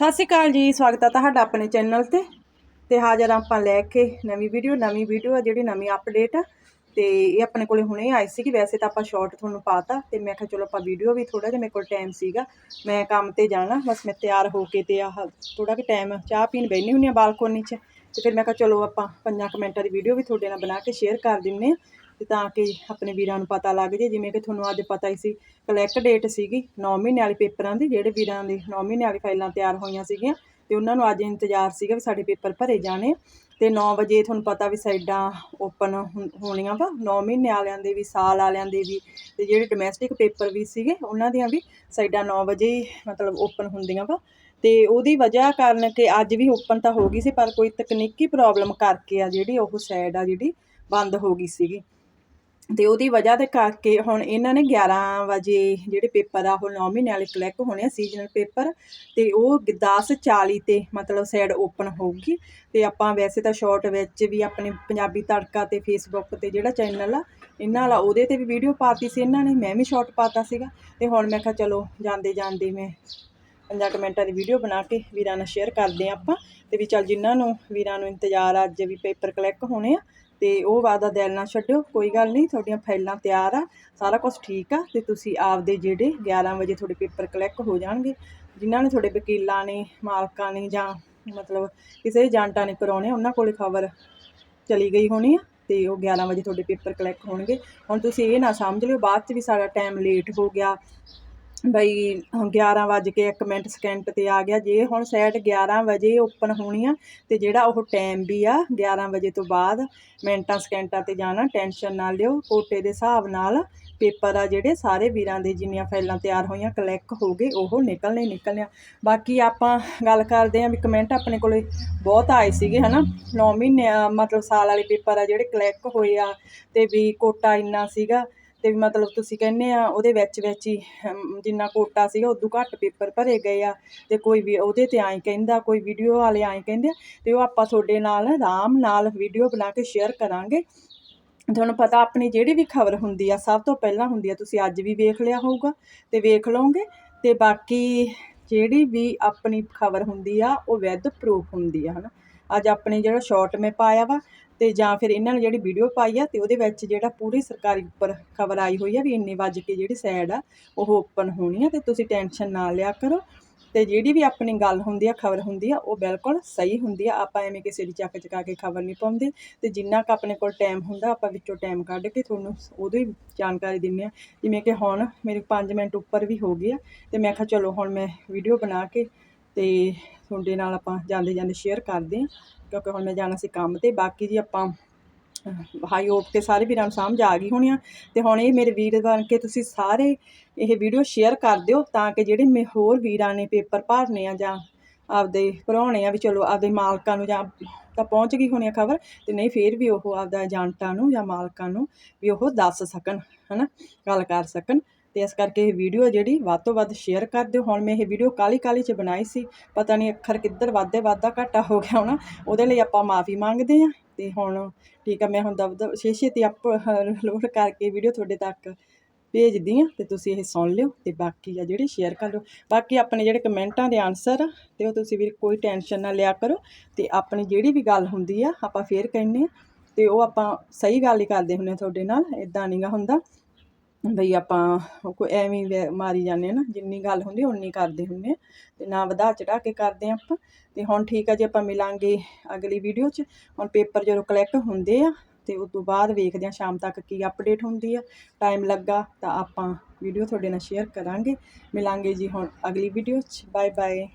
ਸਤਿ ਸ਼੍ਰੀ ਅਕਾਲ ਜੀ, ਸਵਾਗਤ ਹੈ ਤੁਹਾਡਾ ਆਪਣੇ ਚੈਨਲ ਤੇ। ਤੇ ਹਾਜ਼ਰ ਆਪਾਂ ਲੈ ਕੇ ਨਵੀਂ ਵੀਡੀਓ ਨਵੀਂ ਵੀਡੀਓ ਆ ਜਿਹੜੀ ਨਵੀਂ ਅਪਡੇਟ ਆ। ਤੇ ਇਹ ਆਪਣੇ ਕੋਲੇ ਹੁਣੇ ਆਈ ਸੀ ਕਿ ਵੈਸੇ ਤਾਂ ਆਪਾਂ ਸ਼ਾਰਟ ਤੁਹਾਨੂੰ ਪਾਤਾ। ਤੇ ਮੈਂ ਕਿਹਾ ਚਲੋ ਆਪਾਂ ਵੀਡੀਓ ਵੀ ਥੋੜਾ ਜਿਹਾ ਮੇਰੇ ਕੋਲ ਟਾਈਮ ਸੀਗਾ। ਮੈਂ ਕੰਮ ਤੇ ਜਾਣਾ, ਬਸ ਮੈਂ ਤਿਆਰ ਹੋ ਕੇ ਤੇ ਆਹ ਥੋੜਾ ਕਿ ਟਾਈਮ ਚਾਹ ਪੀਣ ਬੈਣੀ ਹੁੰਨੀ ਆ ਬਾਲਕੋਨੀ 'ਚ। ਤੇ ਫਿਰ ਮੈਂ ਕਿਹਾ ਚਲੋ ਆਪਾਂ ਪੰਜਾਂ ਕੁ ਮਿੰਟਾਂ ਦੀ ਵੀਡੀਓ ਵੀ ਤੁਹਾਡੇ ਨਾਲ ਬਣਾ ਕੇ ਸ਼ੇਅਰ ਕਰ ਦਿੰਨੇ ਆ। ਤੇ ਤਾਂ ਕਿ ਆਪਣੇ ਵੀਰਾਂ ਨੂੰ ਪਤਾ ਲੱਗ ਜੇ, ਜਿਵੇਂ ਕਿ ਤੁਹਾਨੂੰ ਅੱਜ ਪਤਾ ਹੀ ਸੀ ਕਲੈਕਟ ਡੇਟ ਸੀਗੀ 9 ਮਹੀਨੇ ਵਾਲੇ ਪੇਪਰਾਂ ਦੀ, ਜਿਹੜੇ ਵੀਰਾਂ ਦੀ 9 ਮਹੀਨੇ ਵਾਲੀ ਫਾਈਲਾਂ ਤਿਆਰ ਹੋਈਆਂ ਸੀਗੀਆਂ ਤੇ ਉਹਨਾਂ ਨੂੰ ਅੱਜ ਇੰਤਜ਼ਾਰ ਸੀਗਾ ਵੀ ਸਾਡੇ ਪੇਪਰ ਭਰੇ ਜਾਣੇ ਤੇ 9 ਵਜੇ ਤੁਹਾਨੂੰ ਪਤਾ ਵੀ ਸਾਈਡਾਂ ਓਪਨ ਹੋਣੀਆਂ ਵਾ 9 ਮਹੀਨੇ ਵਾਲਿਆਂ ਦੇ ਵੀ, ਸਾਲ ਵਾਲਿਆਂ ਦੇ ਵੀ ਤੇ ਜਿਹੜੇ ਡੋਮੈਸਟਿਕ ਪੇਪਰ ਵੀ ਸੀਗੇ, ਉਹਨਾਂ ਦੀਆਂ ਵੀ ਸਾਈਡਾਂ 9 ਵਜੇ ਹੀ ਮਤਲਬ ਓਪਨ ਹੁੰਦੀਆਂ ਵਾ। ਤੇ ਉਹਦੀ ਵਜ੍ਹਾ ਕਾਰਨ ਕਿ ਅੱਜ ਵੀ ਓਪਨ ਤਾਂ ਹੋ ਗਈ ਸੀ, ਪਰ ਕੋਈ ਤਕਨੀਕੀ ਪ੍ਰੋਬਲਮ ਕਰਕੇ ਆ ਜਿਹੜੀ ਉਹ ਸਾਈਡ ਆ ਜਿਹੜੀ ਬੰਦ ਹੋ ਗਈ ਸੀਗੀ। ਤੇ ਉਹਦੀ ਵਜ੍ਹਾ ਦੇ ਕਰਕੇ ਹੁਣ ਇਹਨਾਂ ਨੇ 11 ਵਜੇ ਜਿਹੜੇ ਪੇਪਰ ਆ, ਉਹ 9 ਮਹੀਨੇ ਵਾਲੇ ਕਲੈਕ ਹੋਣੇ ਆ ਸੀਜ਼ਨਲ ਪੇਪਰ। ਤੇ ਉਹ 10:40 ਤੇ ਮਤਲਬ ਸਾਈਡ ਓਪਨ ਹੋਊਗੀ। ਤੇ ਆਪਾਂ ਵੈਸੇ ਤਾਂ ਸ਼ਾਰਟ ਵਿੱਚ ਵੀ ਆਪਣੇ ਪੰਜਾਬੀ ਤੜਕਾ ਤੇ ਫੇਸਬੁੱਕ ਤੇ ਜਿਹੜਾ ਚੈਨਲ ਆ, ਇਹਨਾਂ ਵਾਲਾ ਉਹਦੇ ਤੇ ਵੀ ਵੀਡੀਓ ਪਾਤੀ ਸੀ ਇਹਨਾਂ ਨੇ, ਮੈਂ ਵੀ ਸ਼ਾਰਟ ਪਾਤਾ ਸੀਗਾ। ਤੇ ਹੁਣ ਮੈਂ ਕਿਹਾ ਚਲੋ ਜਾਂਦੇ ਜਾਂਦੇ ਮੈਂ ਪੰਜਾਂ ਕੁ ਮਿੰਟਾਂ ਦੀ ਵੀਡੀਓ ਬਣਾ ਕੇ ਵੀਰਾਂ ਨਾਲ ਸ਼ੇਅਰ ਕਰਦੇ ਆ ਆਪਾਂ। ਤੇ ਵੀ ਚੱਲ ਜਿਨ੍ਹਾਂ ਨੂੰ ਵੀਰਾਂ ਨੂੰ ਇੰਤਜ਼ਾਰ ਅੱਜ ਵੀ ਪੇਪਰ ਕਲੈਕ ਹੋਣੇ ਆ, ਤੇ ਉਹ ਵਾਦਾ ਦਿਲ ਨਾ ਛੱਡਿਓ, ਕੋਈ ਗੱਲ ਨਹੀਂ, ਤੁਹਾਡੀਆਂ ਫਾਈਲਾਂ ਤਿਆਰ ਆ, ਸਾਰਾ ਕੁਝ ਠੀਕ ਆ, ਤੇ ਤੁਸੀਂ ਆਪਦੇ ਜਿਹੜੇ 11 ਵਜੇ ਤੁਹਾਡੇ ਪੇਪਰ ਕਲੈਕ ਹੋ ਜਾਣਗੇ, ਜਿਨ੍ਹਾਂ ਨੇ ਤੁਹਾਡੇ ਵਕੀਲਾਂ ਨੇ, ਮਾਲਕਾਂ ਨੇ ਜਾਂ ਮਤਲਬ ਕਿਸੇ ਏਜੰਟਾਂ ਨੇ ਕਰਾਉਣੇ, ਉਹਨਾਂ ਕੋਲੇ ਖਬਰ ਚਲੀ ਗਈ ਹੋਣੀ ਆ, ਤੇ ਉਹ 11 ਵਜੇ ਤੁਹਾਡੇ ਪੇਪਰ ਕਲੈਕ ਹੋਣਗੇ। ਹੁਣ ਤੁਸੀਂ ਇਹ ਨਾ ਸਮਝ ਲਿਓ, ਬਾਅਦ ਚ ਵੀ ਸਾਡਾ ਟਾਈਮ ਲੇਟ ਹੋ ਗਿਆ ਬਈ 11 ਵੱਜ ਕੇ ਇੱਕ ਮਿੰਟ ਸਕਿੰਟ ਤੇ ਆ ਗਿਆ। ਜੇ ਹੁਣ ਸਾਈਟ 11 ਵਜੇ ਓਪਨ ਹੋਣੀ ਆ ਤੇ ਜਿਹੜਾ ਉਹ ਟਾਈਮ ਵੀ ਆ 11 ਵਜੇ ਤੋਂ ਬਾਅਦ ਮਿੰਟਾਂ ਸਕਿੰਟਾਂ ਤੇ ਜਾਣਾ ਟੈਨਸ਼ਨ ਨਾ ਲਿਓ। ਕੋਟੇ ਦੇ ਹਿਸਾਬ ਨਾਲ ਪੇਪਰ ਆ ਜਿਹੜੇ, ਸਾਰੇ ਵੀਰਾਂ ਦੇ ਜਿੰਨੀਆਂ ਫਾਈਲਾਂ ਤਿਆਰ ਹੋਈਆਂ ਕਲੈਕ ਹੋ ਗਏ, ਉਹ ਨਿਕਲਣੇ ਹੀ ਬਾਕੀ ਆਪਾਂ ਗੱਲ ਕਰਦੇ ਆਂ ਵੀ ਕਮੈਂਟ ਆਪਣੇ ਕੋਲੇ ਬਹੁਤ ਆਏ ਸੀਗੇ, ਹਨਾ? 9 ਮਹੀਨੇ ਮਤਲਬ ਸਾਲ ਵਾਲੇ ਪੇਪਰ ਆ ਜਿਹੜੇ ਕਲੈਕ ਹੋਏ ਆ ਤੇ ਵੀ ਕੋਟਾ ਇੰਨਾ ਸੀਗਾ। ਤੇ ਵੀ ਮਤਲਬ ਤੁਸੀਂ ਕਹਿੰਦੇ ਆ, ਉਹਦੇ ਵਿੱਚ ਵਿੱਚ ਹੀ ਜਿੰਨਾ ਕੋਟਾ ਸੀਗਾ, ਉਦੋਂ ਘੱਟ ਪੇਪਰ ਭਰੇ ਗਏ ਆ। ਤੇ ਕੋਈ ਵੀ ਉਹਦੇ ਤੇ ਐਂ ਕਹਿੰਦਾ, ਕੋਈ ਵੀਡੀਓ ਵਾਲੇ ਐਂ ਕਹਿੰਦੇ ਆ, ਤੇ ਉਹ ਆਪਾਂ ਤੁਹਾਡੇ ਨਾਲ, ਆਰਾਮ ਨਾਲ ਵੀਡੀਓ ਬਣਾ ਕੇ ਸ਼ੇਅਰ ਕਰਾਂਗੇ। ਤੁਹਾਨੂੰ ਪਤਾ ਆਪਣੀ ਜਿਹੜੀ ਵੀ ਖਬਰ ਹੁੰਦੀ ਆ, ਸਭ ਤੋਂ ਪਹਿਲਾਂ ਹੁੰਦੀ ਆ, ਤੁਸੀਂ ਅੱਜ ਵੀ ਵੇਖ ਲਿਆ ਹੋਊਗਾ, ਤੇ ਵੇਖ ਲਓਗੇ। ਤੇ ਬਾਕੀ ਜਿਹੜੀ ਵੀ ਆਪਣੀ ਖਬਰ ਹੁੰਦੀ ਆ, ਉਹ ਵਿਦ ਪ੍ਰੂਫ ਹੁੰਦੀ ਆ, ਹਨਾ। ਅੱਜ ਆਪਣੇ ਜਿਹੜਾ ਸ਼ਾਰਟ ਮੈਂ ਪਾਇਆ ਵਾ ਤੇ ਜਾਂ ਫਿਰ ਇਹਨਾਂ ਨੇ ਜਿਹੜੀ ਵੀਡੀਓ ਪਾਈ ਆ ਤੇ ਉਹਦੇ ਵਿੱਚ ਜਿਹੜਾ ਪੂਰੀ ਸਰਕਾਰੀ ਉੱਪਰ ਖਬਰ ਆਈ ਹੋਈ ਆ ਵੀ ਇੰਨੇ ਵੱਜ ਕੇ ਜਿਹੜੀ ਸਾਈਡ ਆ, ਉਹ ਓਪਨ ਹੋਣੀ ਆ ਤੇ ਤੁਸੀਂ ਟੈਨਸ਼ਨ ਨਾ ਲਿਆ ਕਰੋ। ਤੇ ਜਿਹੜੀ ਵੀ ਆਪਣੀ ਗੱਲ ਹੁੰਦੀ ਆ, ਖਬਰ ਹੁੰਦੀ ਆ, ਉਹ ਬਿਲਕੁਲ ਸਹੀ ਹੁੰਦੀ ਆ। ਆਪਾਂ ਐਵੇਂ ਕਿਸੇ ਦੀ ਚੱਕ ਚਕਾ ਕੇ ਖਬਰ ਨਹੀਂ ਪਾਉਂਦੇ। ਤੇ ਜਿੰਨਾ ਕ ਆਪਣੇ ਕੋਲ ਟਾਈਮ ਹੁੰਦਾ, ਆਪਾਂ ਵਿੱਚੋਂ ਟਾਈਮ ਕੱਢ ਕੇ ਤੁਹਾਨੂੰ ਉਹਦੀ ਜਾਣਕਾਰੀ ਦਿੰਨੇ ਆ। ਜਿਵੇਂ ਕਿ ਹੁਣ ਮੇਰੇ 5 ਮਿੰਟ ਉੱਪਰ ਵੀ ਹੋ ਗਏ ਆ ਤੇ ਮੈਂ ਕਿਹਾ ਚਲੋ ਹੁਣ ਮੈਂ ਵੀਡੀਓ ਬਣਾ ਕੇ ਤੇ ਤੁਹਾਡੇ ਨਾਲ ਆਪਾਂ ਜਾਂਦੇ ਜਾਂਦੇ ਸ਼ੇਅਰ ਕਰਦੇ ਹਾਂ, ਕਿਉਂਕਿ ਹੁਣ ਮੈਂ ਜਾਣਾ ਸੀ ਕੰਮ ਤੇ, ਬਾਕੀ ਜੀ ਆਪਾਂ ਹਾਈ ਹੋਪ ਤੇ ਸਾਰੇ ਵੀਰਾਂ ਨੂੰ ਸਮਝ ਆ ਗਈ ਹੋਣੀ ਆ। ਤੇ ਹੁਣ ਇਹ ਮੇਰੇ ਵੀਰ ਬਣ ਕੇ ਤੁਸੀਂ ਸਾਰੇ ਇਹ ਵੀਡੀਓ ਸ਼ੇਅਰ ਕਰ ਦਿਓ ਤਾਂ ਕਿ ਜਿਹੜੇ ਮੇ ਹੋਰ ਵੀਰਾਂ ਨੇ ਪੇਪਰ ਭਰਨੇ ਆ ਜਾਂ ਆਪਦੇ ਭਰਾਉਣੇ ਆ ਵੀ ਚਲੋ ਆਪਦੇ ਮਾਲਕਾਂ ਨੂੰ ਜਾਂ ਤਾਂ ਪਹੁੰਚ ਗਈ ਹੋਣੀ ਆ ਖਬਰ, ਤੇ ਨਹੀਂ ਫੇਰ ਵੀ ਉਹ ਆਪਦਾ ਏਜੰਟਾਂ ਨੂੰ ਜਾਂ ਮਾਲਕਾਂ ਨੂੰ ਵੀ ਉਹ ਦੱਸ ਸਕਣ, ਹਨਾ, ਗੱਲ ਕਰ ਸਕਣ। ਤੇ ਇਸ ਕਰਕੇ ਇਹ ਵੀਡੀਓ ਜਿਹੜੀ ਵੱਧ ਤੋਂ ਵੱਧ ਸ਼ੇਅਰ ਕਰ ਦਿਓ। ਹੁਣ ਮੈਂ ਇਹ ਵੀਡੀਓ ਕਾਲੀ ਕਾਲੀ ਚ ਬਣਾਈ ਸੀ, ਪਤਾ ਨਹੀਂ ਅੱਖਰ ਕਿੱਧਰ ਵਾਧੇ ਵਾਧਾ ਘਾਟਾ ਹੋ ਗਿਆ ਹੋਣਾ, ਉਹਦੇ ਲਈ ਆਪਾਂ ਮਾਫੀ ਮੰਗਦੇ ਆ ਤੇ ਹੁਣ ਠੀਕ ਆ, ਮੈਂ ਹੁਣ ਦਬ ਦਬ ਛੇ ਛੇਤੀ ਅਪ ਲੋਡ ਕਰਕੇ ਵੀਡੀਓ ਤੁਹਾਡੇ ਤੱਕ ਭੇਜਦੀ ਆ ਤੇ ਤੁਸੀਂ ਇਹ ਸੁਣ ਲਿਓ ਤੇ ਬਾਕੀ ਆ ਜਿਹੜੇ ਸ਼ੇਅਰ ਕਰ ਲਿਓ। ਬਾਕੀ ਆਪਣੇ ਜਿਹੜੇ ਕਮੈਂਟਾਂ ਦੇ ਆਨਸਰ ਆ ਤੇ ਉਹ ਤੁਸੀਂ ਵੀ ਕੋਈ ਟੈਨਸ਼ਨ ਨਾ ਲਿਆ ਕਰੋ ਤੇ ਆਪਣੀ ਜਿਹੜੀ ਵੀ ਗੱਲ ਹੁੰਦੀ ਆ ਆਪਾਂ ਫੇਰ ਕਹਿੰਨੇ ਆ ਤੇ ਉਹ ਆਪਾਂ ਸਹੀ ਗੱਲ ਹੀ ਕਰਦੇ ਹੁੰਨੇ ਆ ਤੁਹਾਡੇ ਨਾਲ ਇਦਾਂ ਨਹੀਂਗਾ ਹੁੰਦਾ। ਬਈ ਆਪਾਂ ਕੋਈ ਐਵੇਂ ਵੈ- ਮਾਰੀ ਜਾਂਦੇ ਆ ਨਾ, ਜਿੰਨੀ ਗੱਲ ਹੁੰਦੀ ਉਨੀ ਕਰਦੇ ਹੁੰਦੇ ਆ। ਤੇ ਨਾ ਵਧਾ ਚੜਾ ਕੇ ਕਰਦੇ ਆ ਆਪਾਂ। ਤੇ ਹੁਣ ਠੀਕ ਆ ਜੀ ਆਪਾਂ ਮਿਲਾਂਗੇ ਅਗਲੀ ਵੀਡੀਓ 'ਚ। ਹੁਣ ਪੇਪਰ ਜਦੋਂ ਕਲੈਕਟ ਹੁੰਦੇ ਆ, ਤੇ ਉਸ ਤੋਂ ਬਾਅਦ ਵੇਖਦੇ ਆ ਸ਼ਾਮ ਤੱਕ ਕੀ ਅਪਡੇਟ ਹੁੰਦੀ ਆ। ਟਾਈਮ ਲੱਗਾ ਤਾਂ ਆਪਾਂ ਵੀਡੀਓ ਤੁਹਾਡੇ ਨਾਲ ਸ਼ੇਅਰ ਕਰਾਂਗੇ। ਮਿਲਾਂਗੇ ਜੀ ਹੁਣ ਅਗਲੀ ਵੀਡੀਓ 'ਚ। Bye bye